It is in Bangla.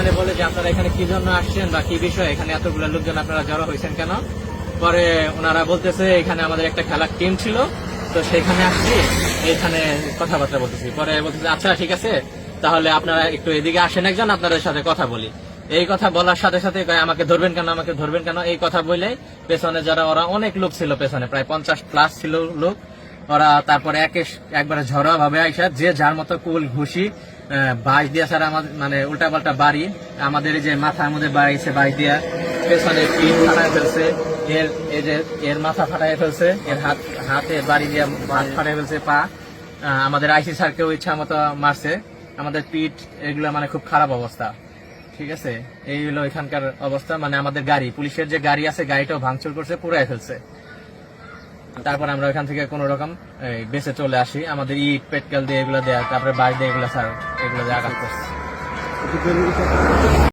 এখানে বলে যে আপনারা এখানে কি জন্য আসছেন বা কি বিষয়? এখানে এতগুলো লোকজন আপনারা জড়ো হয়েছেন কেন? পরে ওনারা বলতেছে, এখানে আমাদের একটা খেলার টিম ছিল, তো সেখানে আসছি, এখানে কথাবার্তা বলতেছি। পরে বলতেছে আচ্ছা ঠিক আছে, তাহলে আপনারা একটু এদিকে আসেন একজন, আপনাদের সাথে কথা বলি। এই কথা বলার সাথে সাথে আমাকে ধরবেন কেন, আমাকে ধরবেন কেন? এই কথা বলে পেছনে যারা, ওরা অনেক লোক ছিল পেছনে, প্রায় পঞ্চাশ প্লাস ছিল লোক। ওরা তারপরে একে একবারে ঝড়া ভাবে আইসা যে যার মতো কুল, ঘুষি বাঁশ দিয়া স্যার আমাদের মানে উল্টা পাল্টা বাড়ি, আমাদের যে মাথা মধ্যে বাড়িছে বাঁশ দিয়া পেছনে পিঠ ফাটায় ফেলছে, এর, এই যে এর মাথা ফাটায় ফেলছে, এর হাত, হাতে বাড়ি দিয়া হাত ফাটায় ফেলছে, পা আমাদের আইসি স্যারকেও ইচ্ছা মতো মারছে, আমাদের পিঠ, এগুলো মানে খুব খারাপ অবস্থা। ঠিক আছে? এই হলো এখানকার অবস্থা মানে আমাদের গাড়ি, পুলিশের যে গাড়ি আছে, গাড়িটাও ভাঙচুর করছে পুরাই ফেলছে। তারপর আমরা ওখান থেকে কোন রকম বেঁচে চলে আসি। আমাদের ইট, পেটকাল দিয়ে এগুলো দেয়া, তারপরে বাস দিয়ে এগুলো স্যার এগুলো দিয়ে আঘাত করছে।